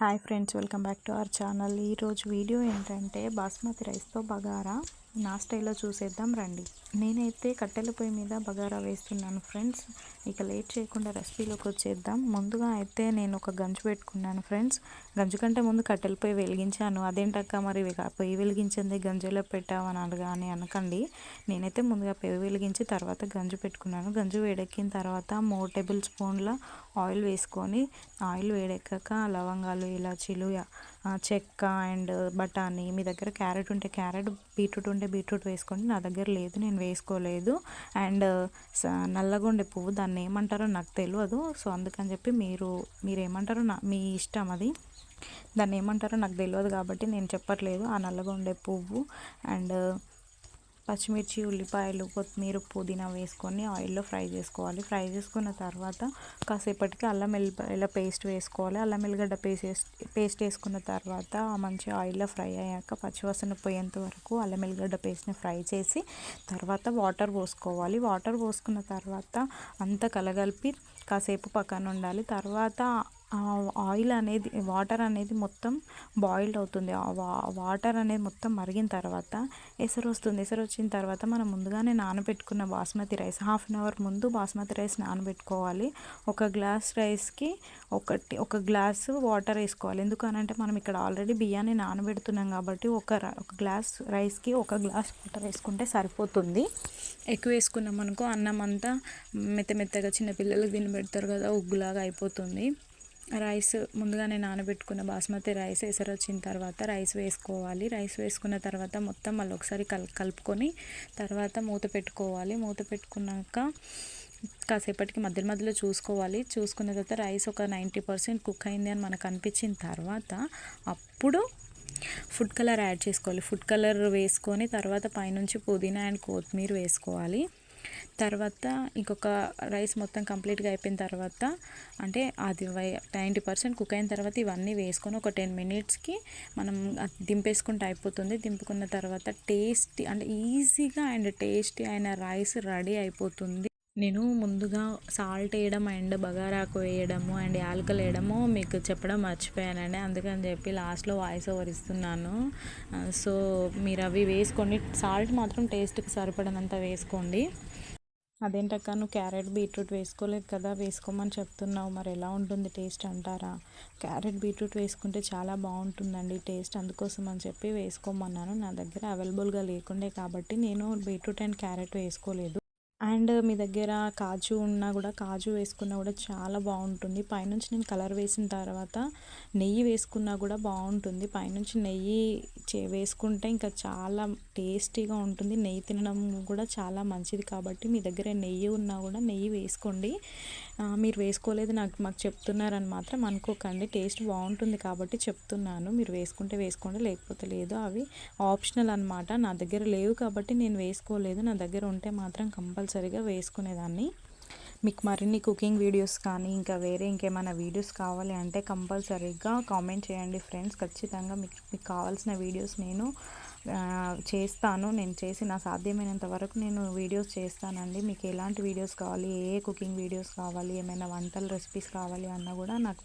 Hi friends welcome back to our channel ఈరోజు video ఏంటంటే బాస్మతి రైస్తో బగారా. నా స్టైల్లో చూసేద్దాం రండి. నేనైతే కట్టెల పొయ్యి మీద బగారా వేస్తున్నాను ఫ్రెండ్స్ ఇక లేట్ చేయకుండా రెసిపీలోకి వచ్చేద్దాం. ముందుగా అయితే నేను ఒక గంజు పెట్టుకున్నాను ఫ్రెండ్స్ గంజు కంటే ముందు కట్టెల పొయ్యి వెలిగించాను. అదేంటక్క మరి పొయ్యి వెలిగించింది గంజులో పెట్టావని అడగా అని అనకండి. నేనైతే ముందుగా పొయ్యి వెలిగించి తర్వాత గంజు పెట్టుకున్నాను. గంజు వేడెక్కిన తర్వాత మూడు టేబుల్ స్పూన్ల ఆయిల్ వేసుకొని ఆయిల్ వేడెక్కాక లవంగాలు ఇలాచీలు చెక్క అండ్ బఠానీ మీ దగ్గర క్యారెట్ ఉంటే క్యారెట్ బీట్రూట్ ఉంటే బీట్రూట్ వేసుకోండి. నా దగ్గర లేదు నేను వేసుకోలేదు. అండ్ నల్లగొండె పువ్వు దాన్ని ఏమంటారో నాకు తెలియదు సో అందుకని చెప్పి మీరు మీరు ఏమంటారో నా మీ ఇష్టం అది. దాన్ని ఏమంటారో నాకు తెలియదు కాబట్టి నేను చెప్పట్లేదు. ఆ నల్లగొండె పువ్వు అండ్ పచ్చిమిర్చి ఉల్లిపాయలు కొత్తిమీర పుదీనా వేసుకొని ఆయిల్లో ఫ్రై చేసుకోవాలి. ఫ్రై చేసుకున్న తర్వాత కాసేపటికి అల్లం వెల్లిపాయల పేస్ట్ వేసుకోవాలి. అల్లం వెల్లిగడ్డ పేస్ట్ పేస్ట్ వేసుకున్న తర్వాత మంచి ఆయిల్లో ఫ్రై అయ్యాక పచ్చివాసన పోయేంత వరకు అల్లం వెల్లిగడ్డ పేస్ట్ని ఫ్రై చేసి తర్వాత వాటర్ పోసుకోవాలి. వాటర్ పోసుకున్న తర్వాత అంతా కలగలిపి కాసేపు పక్కన ఉండాలి. తర్వాత ఆయిల్ అనేది వాటర్ అనేది మొత్తం బాయిల్డ్ అవుతుంది. వాటర్ అనేది మొత్తం మరిగిన తర్వాత ఎసరు వస్తుంది. ఎసరు వచ్చిన తర్వాత మనం ముందుగానే నానబెట్టుకున్న basmati rice half an hour ముందు బాస్మతి రైస్ నానబెట్టుకోవాలి. ఒక గ్లాస్ రైస్కి ఒకటి ఒక గ్లాసు వాటర్ వేసుకోవాలి. ఎందుకనంటే మనం ఇక్కడ ఆల్రెడీ బియ్యాన్ని నానబెడుతున్నాం కాబట్టి ఒక ఒక గ్లాస్ రైస్కి ఒక గ్లాస్ వాటర్ వేసుకుంటే సరిపోతుంది. ఎక్కువ వేసుకున్నాం అనుకో అన్నం అంతా మెత్త మెత్తగా చిన్న పిల్లలకు తిని పెడతారు కదా ఉగ్గులాగా అయిపోతుంది. రైస్ ముందుగానే నానబెట్టుకున్న బాస్మతి రైస్ ఎసరు వచ్చిన తర్వాత రైస్ వేసుకోవాలి. రైస్ వేసుకున్న తర్వాత మొత్తం మళ్ళీ ఒకసారి కల్ కలుపుకొని తర్వాత మూత పెట్టుకోవాలి. మూత పెట్టుకున్నాక కాసేపటికి మధ్య మధ్యలో చూసుకోవాలి. చూసుకున్న తర్వాత రైస్ ఒక నైంటీ పర్సెంట్ కుక్ అయింది అని మనకు అనిపించిన తర్వాత అప్పుడు ఫుడ్ కలర్ యాడ్ చేసుకోవాలి. ఫుడ్ కలర్ వేసుకొని తర్వాత పైనుంచి పుదీనా అండ్ కొత్తిమీర వేసుకోవాలి. తర్వాత ఇంకొక రైస్ మొత్తం కంప్లీట్గా అయిపోయిన తర్వాత అంటే అది నైంటీ పర్సెంట్ కుక్ అయిన తర్వాత ఇవన్నీ వేసుకొని ఒక టెన్ మినిట్స్కి మనం దింపేసుకుంటే అయిపోతుంది. దింపుకున్న తర్వాత టేస్టీ అంటే ఈజీగా అండ్ టేస్టీ అయిన రైస్ రెడీ అయిపోతుంది. నేను ముందుగా సాల్ట్ వేయడం అండ్ బగారాకు వేయడము అండ్ యాలకలు వేయడము మీకు చెప్పడం మర్చిపోయానండి. అందుకని చెప్పి లాస్ట్లో వాయిస్ ఓవర్ ఇస్తున్నాను. సో మీరు అవి వేసుకోండి సాల్ట్ మాత్రం టేస్ట్కి సరిపడినంత వేసుకోండి. అదేంటక్క నువ్వు క్యారెట్ బీట్రూట్ వేసుకోలేదు కదా వేసుకోమని చెప్తున్నావు. మరి ఎలా ఉంటుంది టేస్ట్ అంటారా? క్యారెట్ బీట్రూట్ వేసుకుంటే చాలా బాగుంటుందండి టేస్ట్. అందుకోసం అని చెప్పి వేసుకోమన్నాను. నా దగ్గర అవైలబుల్గా లేకుండే కాబట్టి నేను బీట్రూట్ అండ్ క్యారెట్ వేసుకోలేదు. అండ్ మీ దగ్గర కాజు ఉన్నా కూడా కాజు వేసుకున్నా కూడా చాలా బాగుంటుంది. పైనుంచి నేను కలర్ వేసిన తర్వాత నెయ్యి వేసుకున్నా కూడా బాగుంటుంది. పైనుంచి నెయ్యి చే వేసుకుంటే ఇంకా చాలా టేస్టీగా ఉంటుంది. నెయ్యి తినడం కూడా చాలా మంచిది కాబట్టి మీ దగ్గర నెయ్యి ఉన్నా కూడా నెయ్యి వేసుకోండి. మీరు వేసుకోలేదు నాకు మాకు చెప్తున్నారని మాత్రం అనుకోకండి. టేస్ట్ బాగుంటుంది కాబట్టి చెప్తున్నాను. మీరు వేసుకుంటే వేసుకోండి లేకపోతే లేదు. అవి ఆప్షనల్ అనమాట నా దగ్గర లేవు కాబట్టి నేను వేసుకోలేదు. నా దగ్గర ఉంటే మాత్రం కంపల్సరీ కంపల్సరీగా వేసుకునేదాన్ని. మీకు మరిన్ని కుకింగ్ వీడియోస్ కానీ ఇంకా వేరే ఇంకేమైనా వీడియోస్ కావాలి అంటే కంపల్సరీగా కామెంట్ చేయండి ఫ్రెండ్స్. ఖచ్చితంగా మీకు మీకు కావాల్సిన వీడియోస్ నేను చేస్తాను. నేను చేసి నా సాధ్యమైనంత వరకు నేను వీడియోస్ చేస్తానండి. మీకు ఎలాంటి వీడియోస్ కావాలి ఏ కుకింగ్ వీడియోస్ కావాలి ఏమైనా వంటల రెసిపీస్ కావాలి అన్నా కూడా నాకు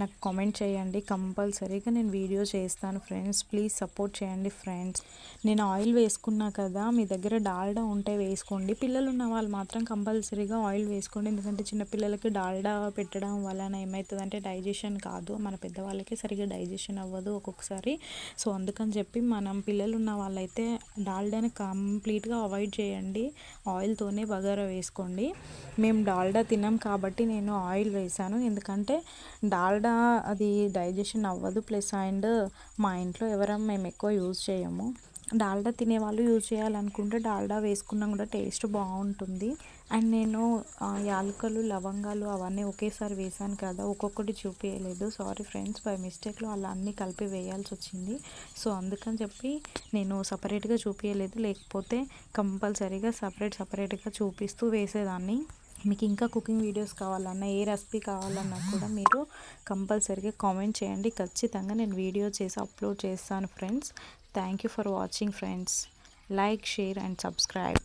నాకు కామెంట్ చేయండి కంపల్సరీగా నేను వీడియో చేస్తాను ఫ్రెండ్స్ ప్లీజ్ సపోర్ట్ చేయండి ఫ్రెండ్స్ నేను ఆయిల్ వేసుకున్నా కదా మీ దగ్గర డాల్డా ఉంటే వేసుకోండి. పిల్లలు ఉన్న వాళ్ళు మాత్రం కంపల్సరీగా ఆయిల్ వేసుకోండి. ఎందుకంటే చిన్నపిల్లలకి డాల్డా పెట్టడం వలన ఏమవుతుందంటే డైజెషన్ కాదు. మన పెద్దవాళ్ళకి సరిగ్గా డైజెషన్ అవ్వదు ఒక్కొక్కసారి. సో అందుకని చెప్పి మనం పిల్లలు ఉన్న వాళ్ళైతే డాల్డాని కంప్లీట్గా అవాయిడ్ చేయండి. ఆయిల్తోనే బగారా వేసుకోండి. మేము డాల్డా తిన్నాం కాబట్టి నేను ఆయిల్ వేసాను ఎందుకంటే డాల్డా డాల్డా అది డైజెషన్ అవ్వదు. ప్లస్ అండ్ మా ఇంట్లో ఎవరం మేము ఎక్కువ యూజ్ చేయము. డాల్డా తినేవాళ్ళు యూజ్ చేయాలనుకుంటే డాల్డా వేసుకున్నా కూడా టేస్ట్ బాగుంటుంది. అండ్ నేను యాలకులు లవంగాలు అవన్నీ ఒకేసారి వేసాను కదా ఒక్కొక్కటి చూపించలేదు సారీ ఫ్రెండ్స్ బై మిస్టేక్లో అలా అన్నీ కలిపి వేయాల్సి వచ్చింది. సో అందుకని చెప్పి నేను సపరేట్గా చూపించలేదు లేకపోతే కంపల్సరీగా సపరేట్ సపరేట్గా చూపిస్తూ వేసేదాన్ని. మీకు ఇంకా కుకింగ్ వీడియోస్ కావాలన్నా ఏ రెసిపీ కావాలన్నా కూడా మీరు కంపల్సరీగా కామెంట్ చేయండి. ఖచ్చితంగా నేను వీడియో చేసి అప్లోడ్ చేస్తాను friends. Thank you for watching friends like share and subscribe